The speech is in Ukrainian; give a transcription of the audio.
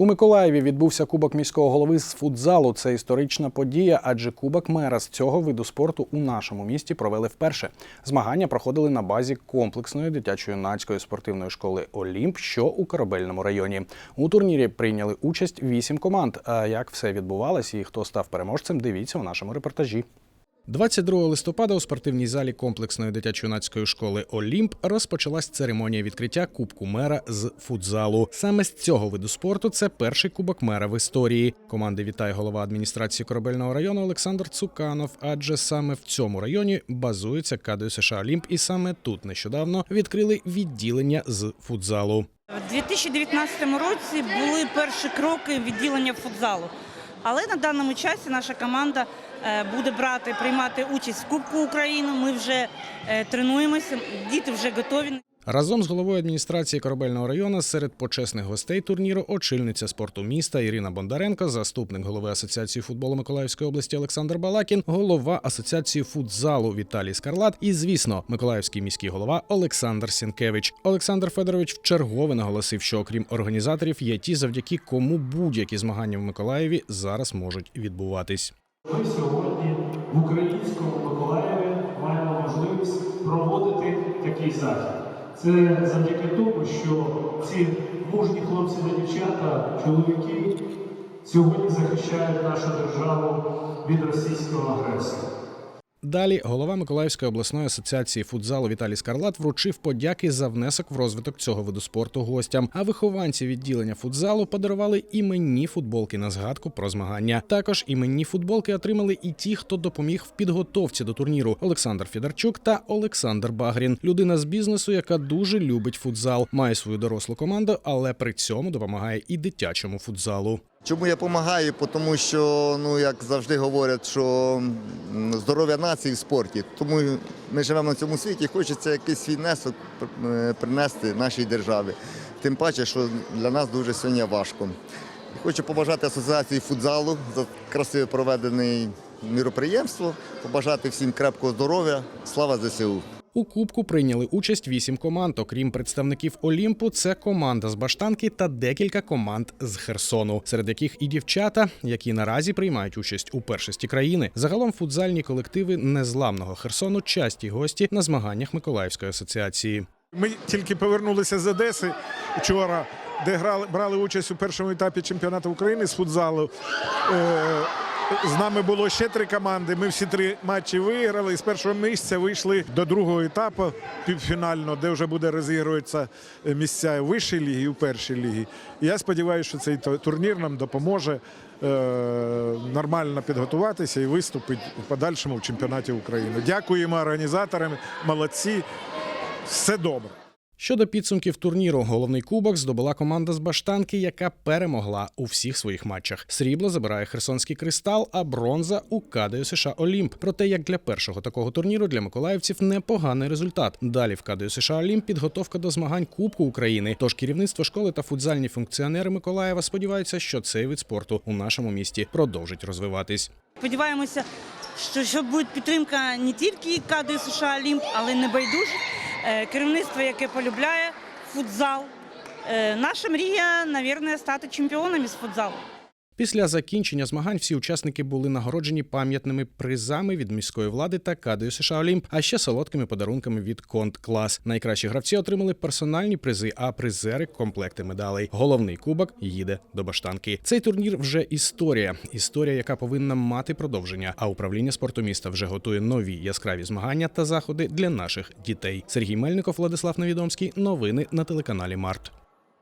У Миколаєві відбувся кубок міського голови з футзалу. Це історична подія, адже кубок мера з цього виду спорту у нашому місті провели вперше. Змагання проходили на базі комплексної дитячо-юнацької спортивної школи Олімп, що у корабельному районі. У турнірі прийняли участь вісім команд. А як все відбувалося і хто став переможцем, дивіться у нашому репортажі. 22 листопада у спортивній залі комплексної дитячо-юнацької школи Олімп розпочалась церемонія відкриття Кубку мера з футзалу. Саме з цього виду спорту це перший кубок мера в історії. Команди вітає голова адміністрації корабельного району Олександр Цуканов. Адже саме в цьому районі базується КДЮ США Олімп, і саме тут нещодавно відкрили відділення з футзалу. У 2019 році були перші кроки відділення футзалу. Але на даному часі наша команда е, буде брати, приймати участь в Кубку України. Ми вже е, тренуємося, діти вже готові. Разом з головою адміністрації корабельного району серед почесних гостей турніру очільниця спорту міста Ірина Бондаренко, заступник голови асоціації футболу Миколаївської області Олександр Балакін, голова асоціації футзалу Віталій Скарлат і, звісно, Миколаївський міський голова Олександр Сінкевич. Олександр Федорович вчергове наголосив, що окрім організаторів є ті, завдяки кому будь-які змагання в Миколаєві зараз можуть відбуватись. Ми сьогодні в українському Миколаєві маємо можливість проводити такий захід. Це завдяки тому, що ці мужні хлопці та дівчата, чоловіки сьогодні захищають нашу державу від російського агресора. Далі голова Миколаївської обласної асоціації футзалу Віталій Скарлат вручив подяки за внесок в розвиток цього виду спорту гостям. А вихованці відділення футзалу подарували іменні футболки на згадку про змагання. Також іменні футболки отримали і ті, хто допоміг в підготовці до турніру: Олександр Федорчук та Олександр Багрін. Людина з бізнесу, яка дуже любить футзал, має свою дорослу команду, але при цьому допомагає і дитячому футзалу. Чому я допомагаю? Тому що, ну як завжди говорять, що здоров'я нації в спорті. Тому ми живемо на цьому світі, хочеться якийсь свій внесок е, принести нашій державі. Тим паче, що для нас дуже сьогодні важко. Хочу побажати асоціації футзалу за красиво проведене міроприємство, побажати всім крепкого здоров'я. Слава ЗСУ! У кубку прийняли участь вісім команд. Окрім представників Олімпу, це команда з Баштанки та декілька команд з Херсону, серед яких і дівчата, які наразі приймають участь у першості країни. Загалом футзальні колективи незламного Херсону часті гості на змаганнях Миколаївської асоціації. Ми тільки повернулися з Одеси вчора, де грали, брали участь у першому етапі чемпіонату України з футзалу. Е, з нами було ще три команди. Ми всі три матчі виграли. І з першого місця вийшли до другого етапу півфінального, де вже буде розігруватися місця у вищій лігі і у першій лігі. І я сподіваюся, що цей турнір нам допоможе е, нормально підготуватися і виступити в подальшому в чемпіонаті України. Дякуємо організаторам, молодці. Все добре. Щодо підсумків турніру, головний кубок здобула команда з Баштанки, яка перемогла у всіх своїх матчах. Срібло забирає Херсонський кристал, а бронза у КДЮ США Олімп. Проте, як для першого такого турніру, для миколаївців непоганий результат. Далі в КДЮ США Олімп підготовка до змагань Кубку України. Тож керівництво школи та футзальні функціонери Миколаєва сподіваються, що цей вид спорту у нашому місті продовжить розвиватись. Сподіваємося, що, що буде підтримка не тільки кадри США Олімп, але й небайдужих. Е, Керівництво, яке полюбляє футзал. Е, Наша мрія, мабуть, стати чемпіонами з футзалу. Після закінчення змагань всі учасники були нагороджені пам'ятними призами від міської влади та кадою США Олімп, а ще солодкими подарунками від Конт Клас. Найкращі гравці отримали персональні призи, а призери комплекти медалей. Головний кубок їде до баштанки. Цей турнір вже історія. Історія, яка повинна мати продовження. А управління спорту міста вже готує нові яскраві змагання та заходи для наших дітей. Сергій Мельников, Владислав Невідомський. Новини на телеканалі Март.